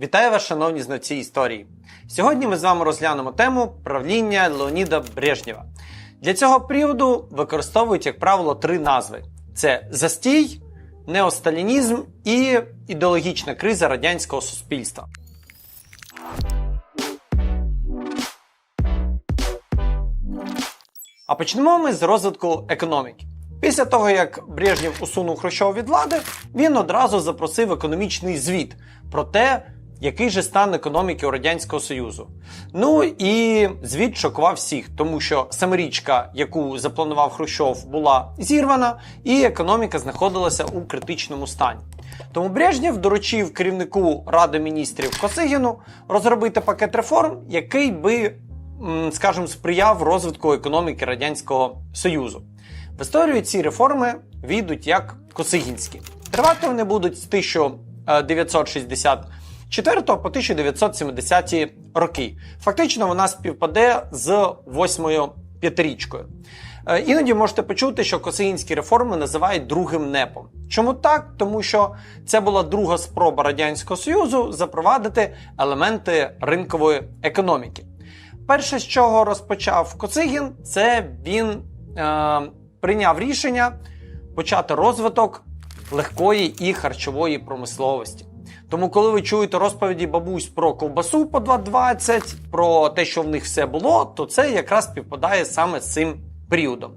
Вітаю вас, шановні знавці історії. Сьогодні ми з вами розглянемо тему правління Леоніда Брежнєва. Для цього періоду використовують, як правило, три назви: це застій, неосталінізм і ідеологічна криза радянського суспільства. А почнемо ми з розвитку економіки. Після того, як Брежнєв усунув Хрущова від влади, він одразу запросив економічний звіт про те, який же стан економіки у Радянського Союзу. Ну і звіт шокував всіх, тому що саморічка, яку запланував Хрущов, була зірвана, і економіка знаходилася у критичному стані. Тому Брежнєв доручив керівнику Ради міністрів Косигіну розробити пакет реформ, який би, скажімо, сприяв розвитку економіки Радянського Союзу. В історію ці реформи війдуть як косигінські. Тривати вони будуть з 1964 по 1970 роки. Фактично вона співпаде з восьмою п'ятирічкою. Е, Іноді можете почути, що косигінські реформи називають другим непом. Чому так? Тому що це була друга спроба Радянського Союзу запровадити елементи ринкової економіки. Перше, з чого розпочав Коцигін, це він е, прийняв рішення почати розвиток легкої і харчової промисловості. Тому, коли ви чуєте розповіді бабусь про ковбасу по 2,20, про те, що в них все було, то це якраз співпадає саме з цим періодом.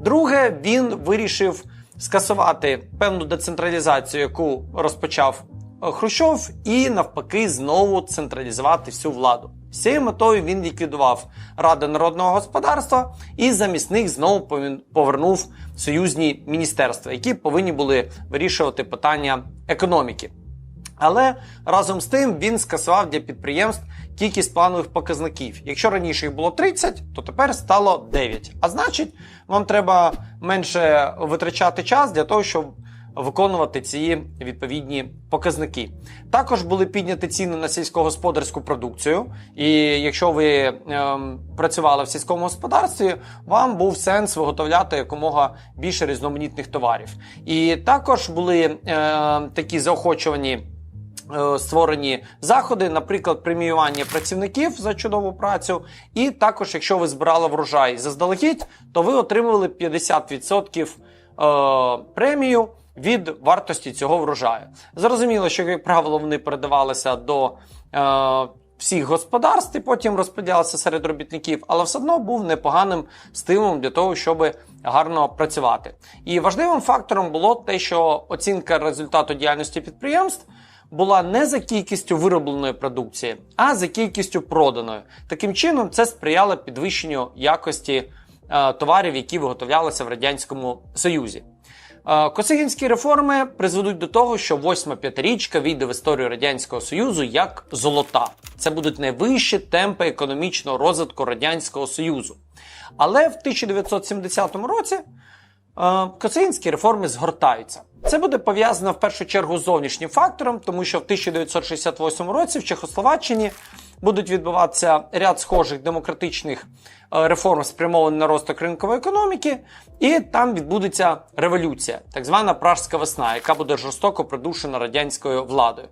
Друге, він вирішив скасувати певну децентралізацію, яку розпочав е, Хрущов, і навпаки, знову централізувати всю владу. З цією метою він ліквідував Раду народного господарства і замість них знову повернув союзні міністерства, які повинні були вирішувати питання економіки. Але разом з тим він скасував для підприємств кількість планових показників. Якщо раніше їх було 30, то тепер стало 9. А значить, вам треба менше витрачати час для того, щоб виконувати ці відповідні показники. Також були підняті ціни на сільськогосподарську продукцію. І якщо ви ем, працювали в сільському господарстві, вам був сенс виготовляти якомога більше різноманітних товарів. І також були е, такі заохочувані е, створені заходи, наприклад, преміювання працівників за чудову працю. І також, якщо ви збирали врожай заздалегідь, то ви отримували 50% е, премію від вартості цього врожаю. Зрозуміло, що, як правило, вони передавалися до. Е, всіх господарств і потім розподілялися серед робітників, але все одно був непоганим стимулом для того, щоб гарно працювати. І важливим фактором було те, що оцінка результату діяльності підприємств була не за кількістю виробленої продукції, а за кількістю проданої. Таким чином, це сприяло підвищенню якості е, товарів, які виготовлялися в радянському союзі. Е, Косигінські реформи призведуть до того, що восьма п'ятирічка війде в історію радянського союзу як золота. Це будуть найвищі темпи економічного розвитку радянського союзу. Але в 1970 році е, Косигінські реформи згортаються. Це буде пов'язано в першу чергу з зовнішнім фактором, тому що в 1968 році в Чехословаччині будуть відбуватися ряд схожих демократичних е, реформ, спрямованих на розвиток ринкової економіки, і там відбудеться революція, так звана Пражська весна, яка буде жорстоко придушена радянською владою.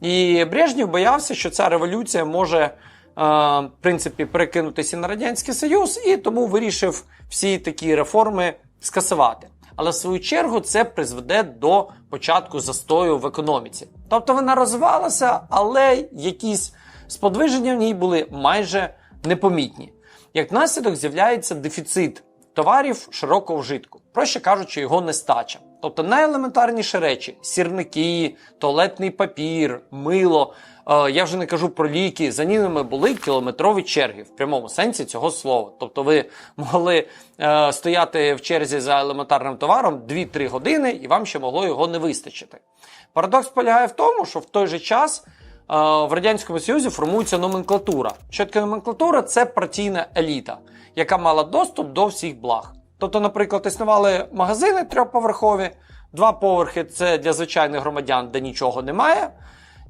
І Брежнєв боявся, що ця революція може е, в принципі перекинутися на радянський союз, і тому вирішив всі такі реформи скасувати. Але в свою чергу це призведе до початку застою в економіці. Тобто вона розвивалася, але якісь сподвиження в ній були майже непомітні. Як наслідок з'являється дефіцит товарів широкого вжитку, проще кажучи, його нестача. Тобто найелементарніші речі: сірники, туалетний папір, мило. Е, я вже не кажу про ліки. За ними були кілометрові черги в прямому сенсі цього слова. Тобто, ви могли е, стояти в черзі за елементарним товаром 2-3 години, і вам ще могло його не вистачити. Парадокс полягає в тому, що в той же час. е, В радянському союзі формується номенклатура. Що таке номенклатура? Це партійна еліта, яка мала доступ до всіх благ. Тобто, наприклад, існували магазини трьохповерхові, два поверхи це для звичайних громадян, де нічого немає,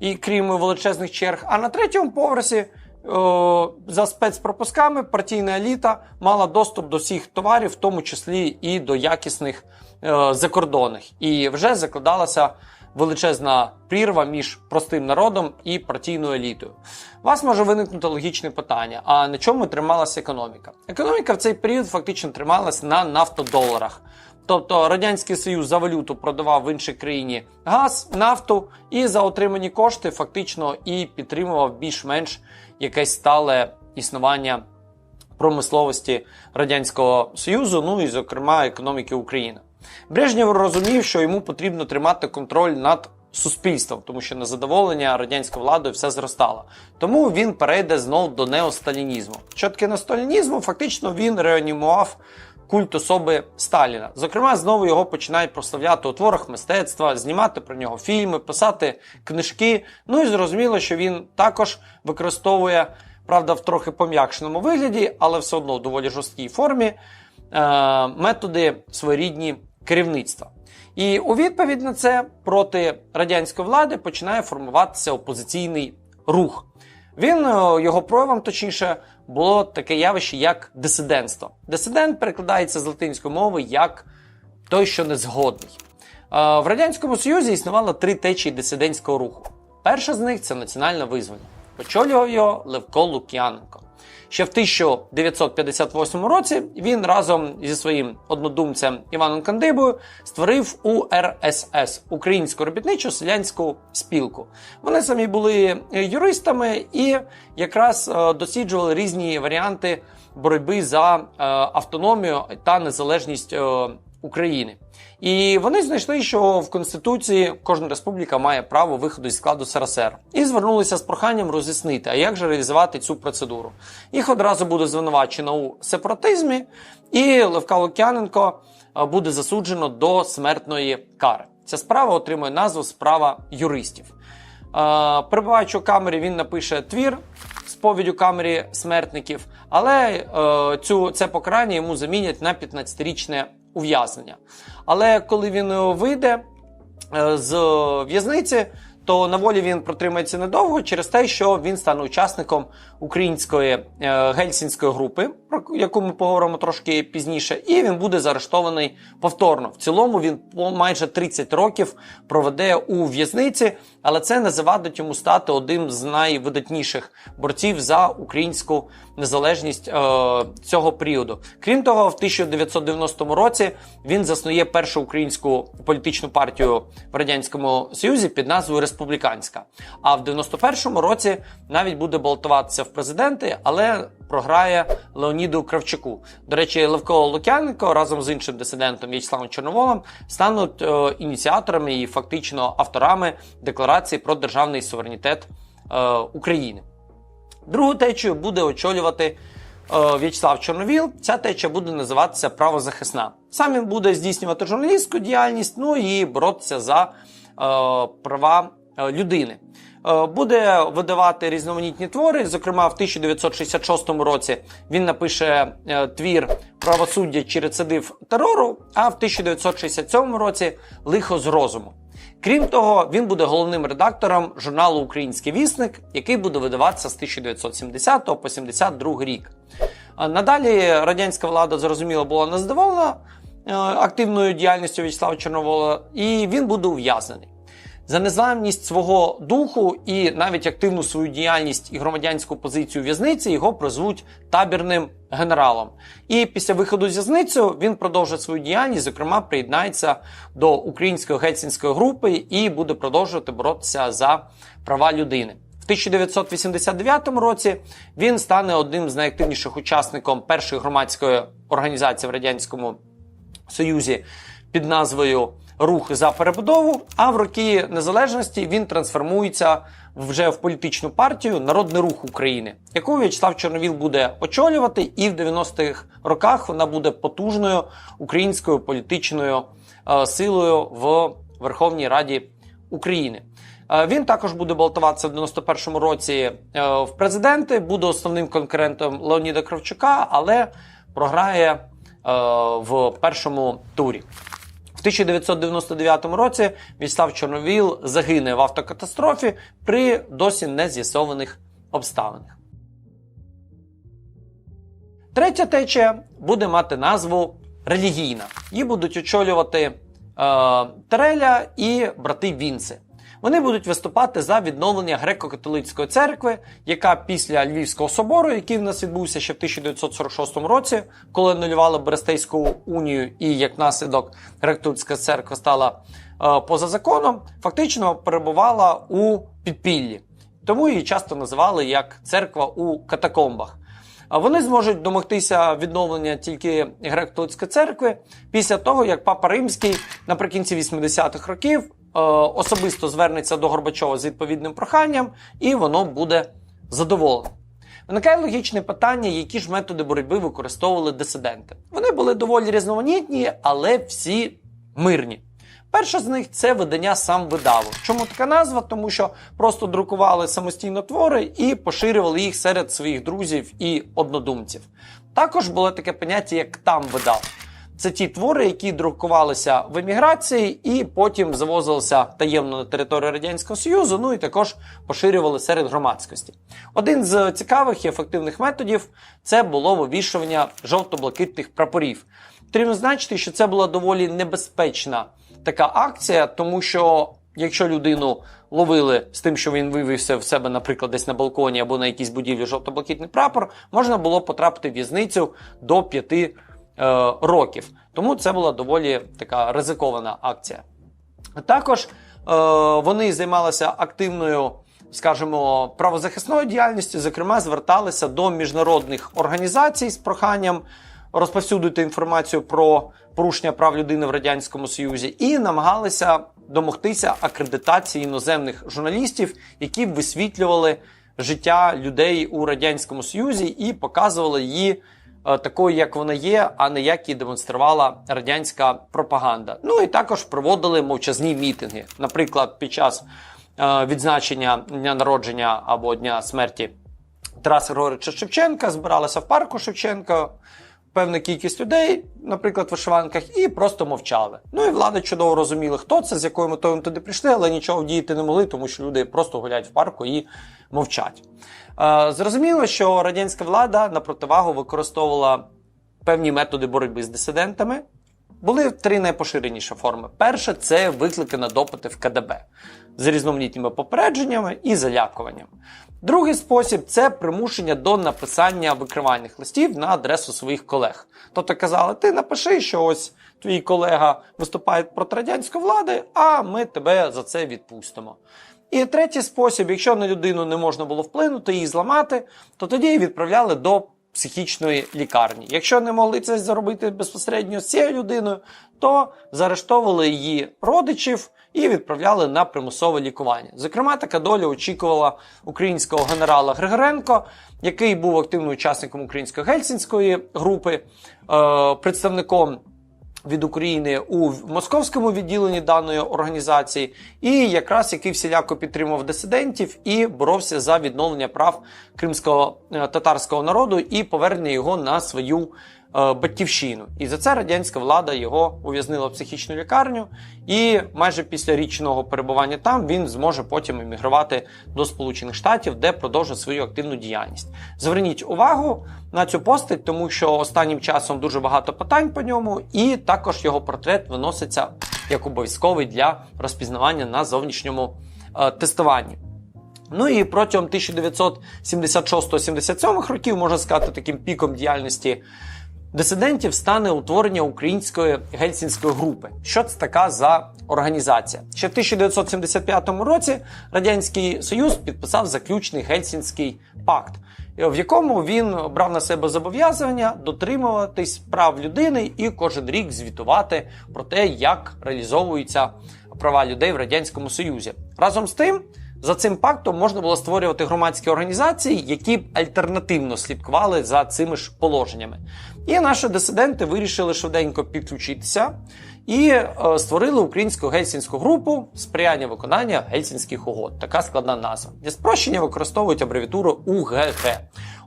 і крім величезних черг. А на третьому поверсі о, за спецпропусками партійна еліта мала доступ до всіх товарів, в тому числі і до якісних е, закордонних. І вже закладалася величезна прірва між простим народом і партійною елітою. У вас може виникнути логічне питання: а на чому трималася економіка? Економіка в цей період фактично трималась на нафтодоларах. Тобто Радянський Союз за валюту продавав в іншій країні газ, нафту, і за отримані кошти фактично і підтримував більш-менш якесь стале існування промисловості Радянського Союзу, ну і, зокрема, економіки України. Брежнєв розумів, що йому потрібно тримати контроль над суспільством, тому що незадоволення радянською владою все зростало. Тому він перейде знов до неосталінізму. Що таке неосталінізму? Фактично він реанімував культ особи Сталіна. Зокрема, знову його починають прославляти у творах мистецтва, знімати про нього фільми, писати книжки. Ну і зрозуміло, що він також використовує, правда, в трохи пом'якшеному вигляді, але все одно в доволі жорсткій формі е- методи своєрідні керівництва. І у відповідь на це проти радянської влади починає формуватися опозиційний рух. Він е, його проявом, точніше, було таке явище, як дисидентство. Дисидент перекладається з латинської мови як той, що не згодний. Е, В Радянському Союзі існувало три течії дисидентського руху. Перша з них це національне визволення. Очолював його Левко Лук'яненко. Ще в 1958 році він разом зі своїм однодумцем Іваном Кандибою створив УРСС Українську робітничу селянську спілку. Вони самі були юристами і якраз е, досліджували різні варіанти боротьби за е, автономію та незалежність е, України. І вони знайшли, що в Конституції кожна республіка має право виходу із складу СРСР. І звернулися з проханням роз'яснити, а як же реалізувати цю процедуру. Їх одразу буде звинувачено у сепаратизмі, і Левка Лук'яненко е, буде засуджено до смертної кари. Ця справа отримує назву Справа юристів. Е, у камері, він напише твір сповідь у камері смертників, але е, цю, це покарання йому замінять на 15-річне ув'язнення. Але коли він е, вийде е, з в'язниці, то на волі він протримається недовго через те, що він стане учасником української е, гельсінської групи, про яку ми поговоримо трошки пізніше, і він буде заарештований повторно. В цілому він майже 30 років проведе у в'язниці, але це не завадить йому стати одним з найвидатніших борців за українську незалежність е, цього періоду. Крім того, в 1990 році він заснує першу українську політичну партію в радянському союзі під назвою Республіканська. А в 91-му році навіть буде балотуватися в президенти, але програє Леоніду Кравчуку. До речі, Левко Лук'яненко разом з іншим дисидентом В'ячеславом Чорноволом стануть е, ініціаторами і фактично авторами декларації про державний суверенітет е, України. Другу течію буде очолювати е, В'ячеслав Чорновіл. Ця течія буде називатися правозахисна. Сам він буде здійснювати журналістську діяльність, ну і боротися за е, права е, людини. Е, Буде видавати різноманітні твори. Зокрема, в 1966 році він напише е, твір Правосуддя чи рецидив терору, а в 1967 році Лихо з розуму. Крім того, він буде головним редактором журналу Український вісник, який буде видаватися з 1970 по 72 рік. Надалі радянська влада зрозуміло була незадоволена е, активною діяльністю В'ячеслава Чорновола, і він буде ув'язнений. За незламність свого духу і навіть активну свою діяльність і громадянську позицію в'язниці його прозвуть табірним генералом. І після виходу з в'язниці він продовжить свою діяльність, зокрема, приєднається до української гельсінської групи і буде продовжувати боротися за права людини. В 1989 році він стане одним з найактивніших учасників першої громадської організації в радянському Союзі під назвою Рух за перебудову. А в роки незалежності він трансформується вже в політичну партію Народний рух України, яку В'ячеслав Чорновіл буде очолювати, і в 90-х роках вона буде потужною українською політичною е, силою в Верховній Раді України. Е, Він також буде балотуватися в 91-му році е, в президенти, буде основним конкурентом Леоніда Кравчука, але програє в першому турі. В 1999 році В'ячеслав Чорновіл загине в автокатастрофі при досі не з'ясованих обставинах. Третя течія буде мати назву релігійна. Її будуть очолювати Тереля і брати Вінци. Вони будуть виступати за відновлення греко-католицької церкви, яка після Львівського собору, який в нас відбувся ще в 1946 році, коли анулювали Берестейську унію, і як наслідок греко-католицька церква стала е, поза законом, фактично перебувала у підпіллі. Тому її часто називали як церква у катакомбах. Вони зможуть домогтися відновлення тільки греко-католицької церкви після того, як Папа Римський наприкінці 80-х років особисто звернеться до Горбачова з відповідним проханням, і воно буде задоволено. Виникає логічне питання, які ж методи боротьби використовували дисиденти. Вони були доволі різноманітні, але всі мирні. Перша з них це видання сам видаву. Чому така назва? Тому що просто друкували самостійно твори і поширювали їх серед своїх друзів і однодумців. Також було таке поняття, як там видав. Це ті твори, які друкувалися в еміграції і потім завозилися таємно на територію Радянського Союзу, ну і також поширювали серед громадськості. Один з цікавих і ефективних методів це було вивішування жовто-блакитних прапорів. Потрібно значити, що це була доволі небезпечна така акція, тому що якщо людину ловили з тим, що він вивівся в себе, наприклад, десь на балконі або на якійсь будівлі жовто-блакитний прапор, можна було потрапити в в'язницю до п'яти е, років. Тому це була доволі така ризикована акція. Також е, вони займалися активною, скажімо, правозахисною діяльністю, зокрема, зверталися до міжнародних організацій з проханням розповсюдити інформацію про порушення прав людини в радянському союзі, і намагалися домогтися акредитації іноземних журналістів, які б висвітлювали життя людей у радянському союзі і показували її. Е, Такою, як вона є, а не як її демонструвала радянська пропаганда. Ну і також проводили мовчазні мітинги. Наприклад, під час е, відзначення дня народження або дня смерті Тараса Григоровича Шевченка збиралися в парку Шевченка певна кількість людей, наприклад, в вишиванках, і просто мовчали. Ну і влада чудово розуміла, хто це, з якою метою вони туди прийшли, але нічого вдіяти не могли, тому що люди просто гуляють в парку і мовчать. Е, Зрозуміло, що радянська влада на противагу використовувала певні методи боротьби з дисидентами. Були три найпоширеніші форми. Перше це виклики на допити в КДБ з різноманітними попередженнями і залякуванням. Другий спосіб це примушення до написання викривальних листів на адресу своїх колег. Тобто казали, ти напиши, що ось твій колега виступає проти радянської влади, а ми тебе за це відпустимо. І третій спосіб, якщо на людину не можна було вплинути, її зламати, то тоді її відправляли до психічної лікарні. Якщо не могли це зробити безпосередньо з цією людиною, то заарештовували її родичів і відправляли на примусове лікування. Зокрема, така доля очікувала українського генерала Григоренко, який був активним учасником української гельсінської групи, е, представником від України у московському відділенні даної організації, і якраз який всіляко підтримував дисидентів і боровся за відновлення прав кримського е, татарського народу і повернення його на свою батьківщину. І за це радянська влада його ув'язнила в психічну лікарню. І майже після річного перебування там він зможе потім емігрувати до Сполучених Штатів, де продовжить свою активну діяльність. Зверніть увагу на цю постать, тому що останнім часом дуже багато питань по ньому, і також його портрет виноситься як обов'язковий для розпізнавання на зовнішньому е, тестуванні. Ну і протягом 1976-77 років, можна сказати, таким піком діяльності дисидентів стане утворення української гельсінської групи. Що це така за організація? Ще в 1975 році Радянський Союз підписав заключний гельсінський пакт, в якому він брав на себе зобов'язання дотримуватись прав людини і кожен рік звітувати про те, як реалізовуються права людей в радянському союзі. Разом з тим. За цим пактом можна було створювати громадські організації, які б альтернативно слідкували за цими ж положеннями. І наші дисиденти вирішили швиденько підключитися і е, створили українську гельсінську групу сприяння виконання гельсінських угод. Така складна назва. Для спрощення використовують абревіатуру УГГ.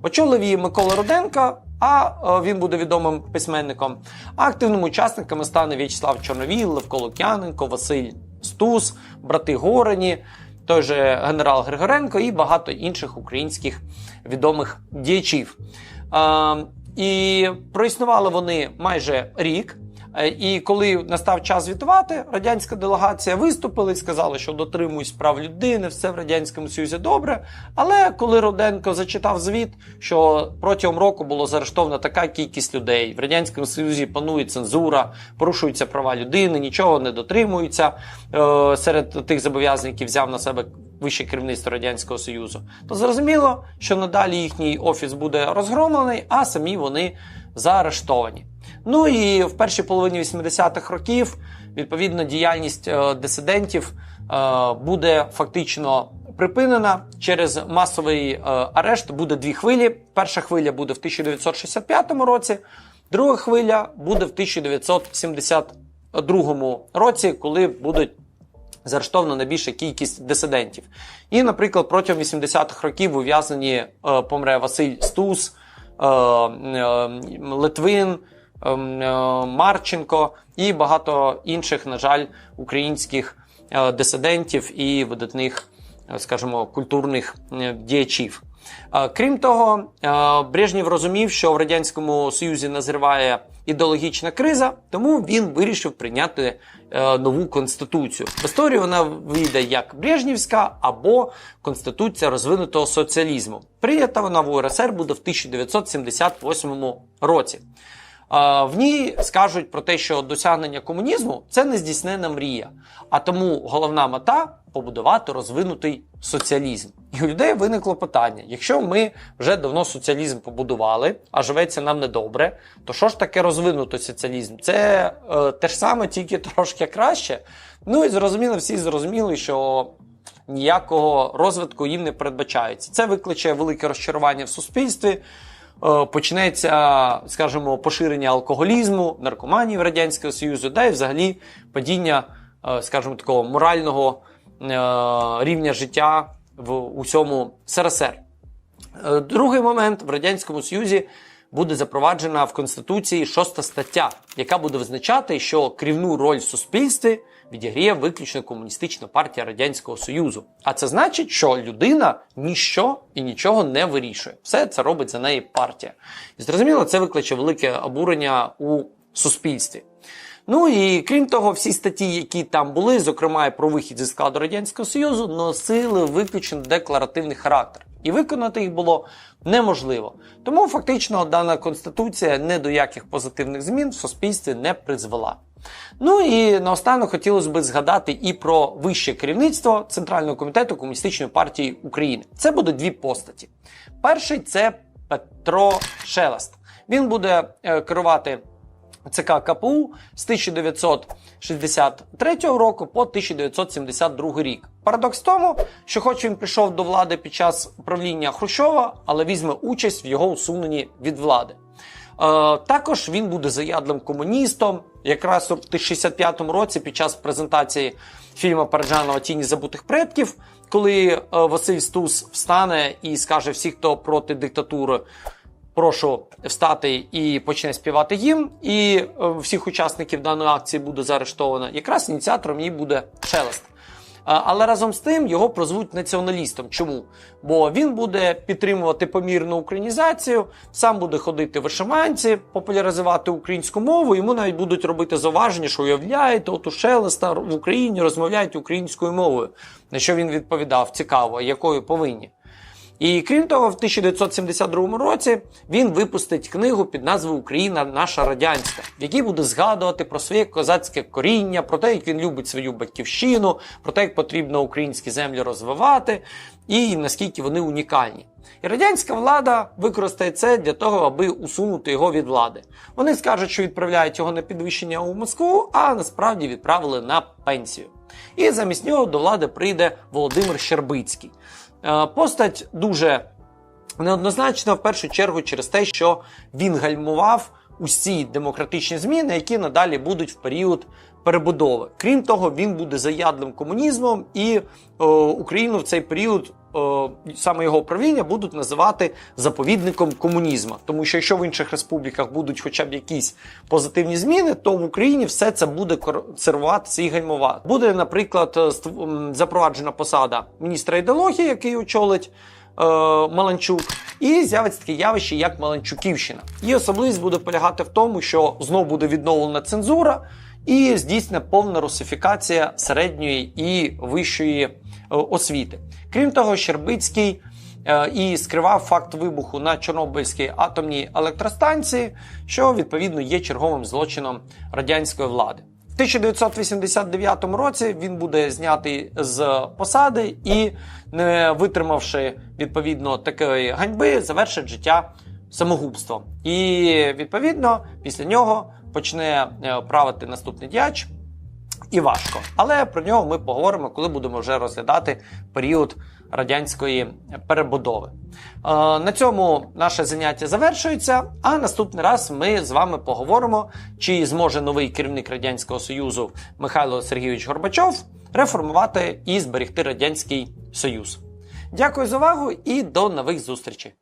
Очолив її Микола Руденко, а е, він буде відомим письменником. А активними учасниками стане В'ячеслав Чорновіл, Левко Лук'яненко, Василь Стус, брати Горені той же генерал Григоренко і багато інших українських відомих діячів. А, і проіснували вони майже рік. Е, І коли настав час звітувати, радянська делегація виступила і сказала, що дотримуюсь прав людини, все в радянському союзі добре. Але коли Руденко зачитав звіт, що протягом року було заарештовано така кількість людей, в радянському союзі панує цензура, порушуються права людини, нічого не дотримуються е, серед тих зобов'язань, які взяв на себе вище керівництво радянського союзу, то зрозуміло, що надалі їхній офіс буде розгромлений, а самі вони заарештовані. Ну і в першій половині 80-х років відповідно діяльність е, дисидентів е, буде фактично припинена через масовий е, арешт. Буде дві хвилі. Перша хвиля буде в 1965 році, друга хвиля буде в 1972 році, коли будуть заарештовано найбільша кількість дисидентів. І, наприклад, протягом 80-х років в ув'язненні е, помре Василь Стус, е, е, Литвин, Марченко і багато інших, на жаль, українських е, дисидентів і видатних, е, скажімо, культурних е, діячів. Е, Крім того, е, Брежнєв розумів, що в радянському союзі назріває ідеологічна криза, тому він вирішив прийняти е, нову конституцію. В історії вона вийде як Брежнівська або Конституція розвинутого соціалізму. Прийнята вона в УРСР буде в 1978 році. В ній скажуть про те, що досягнення комунізму це нездійснена мрія. А тому головна мета побудувати розвинутий соціалізм. І у людей виникло питання: якщо ми вже давно соціалізм побудували, а живеться нам недобре, то що ж таке розвинутий соціалізм? Це е, те ж саме, тільки трошки краще. Ну і зрозуміло, всі зрозуміли, що ніякого розвитку їм не передбачається. Це викличе велике розчарування в суспільстві. Е, Почнеться, скажімо, поширення алкоголізму, наркоманії в Радянського Союзу, да і взагалі падіння, е, скажімо, такого морального е, рівня життя в усьому СРСР. Другий момент в Радянському Союзі буде запроваджена в Конституції шоста стаття, яка буде визначати, що керівну роль в суспільстві відіграє виключно комуністична партія Радянського Союзу. А це значить, що людина ніщо і нічого не вирішує. Все це робить за неї партія. І зрозуміло, це викличе велике обурення у суспільстві. Ну і крім того, всі статті, які там були, зокрема і про вихід зі складу Радянського Союзу, носили виключно декларативний характер. І виконати їх було неможливо. Тому фактично дана конституція не до яких позитивних змін в суспільстві не призвела. Ну і наостанок хотілося б згадати і про вище керівництво Центрального комітету Комуністичної партії України. Це буде дві постаті. Перший це Петро Шелест. Він буде е, керувати ЦК КПУ з 1963 року по 1972 рік. Парадокс в тому, що хоч він прийшов до влади під час правління Хрущова, але візьме участь в його усуненні від влади. Е, також він буде заядлим комуністом. Якраз в 1965 році, під час презентації фільму Параджанова Тіні забутих предків, коли е, Василь Стус встане і скаже всі, хто проти диктатури, прошу встати і почне співати гімн, і е, всіх учасників даної акції буде заарештовано. Якраз ініціатором її буде Шелест. Але разом з тим його прозвуть націоналістом. Чому? Бо він буде підтримувати помірну українізацію, сам буде ходити в вишиванці, популяризувати українську мову. Йому навіть будуть робити зауваження, що уявляєте, от у Шелеста в Україні розмовляють українською мовою. На що він відповідав? Цікаво, якою повинні. І крім того, в 1972 році він випустить книгу під назвою Україна наша радянська, в якій буде згадувати про своє козацьке коріння, про те, як він любить свою батьківщину, про те, як потрібно українські землі розвивати, і наскільки вони унікальні. І радянська влада використає це для того, аби усунути його від влади. Вони скажуть, що відправляють його на підвищення у Москву, а насправді відправили на пенсію. І замість нього до влади прийде Володимир Щербицький. Е, Постать дуже неоднозначна, в першу чергу, через те, що він гальмував усі демократичні зміни, які надалі будуть в період перебудови. Крім того, він буде заядлим комунізмом, і е, Україну в цей період. Е, Саме його правління будуть називати заповідником комунізму, тому що якщо в інших республіках будуть хоча б якісь позитивні зміни, то в Україні все це буде консервуватися і гальмувати. Буде, наприклад, е, запроваджена посада міністра ідеології, який очолить е, Маланчук. І з'явиться таке явище, як Маланчуківщина. Її особливість буде полягати в тому, що знову буде відновлена цензура і здійснена повна русифікація середньої і вищої освіти. Крім того, Щербицький е, і скривав факт вибуху на Чорнобильській атомній електростанції, що відповідно є черговим злочином радянської влади. В 1989 році він буде знятий з посади і, не витримавши відповідно такої ганьби, завершить життя самогубством. І відповідно після нього почне е, правити наступний діяч. І важко. Але про нього ми поговоримо, коли будемо вже розглядати період радянської перебудови. Е, на цьому наше заняття завершується. А наступний раз ми з вами поговоримо, чи зможе новий керівник Радянського Союзу Михайло Сергійович Горбачов реформувати і зберегти Радянський Союз. Дякую за увагу і до нових зустрічей!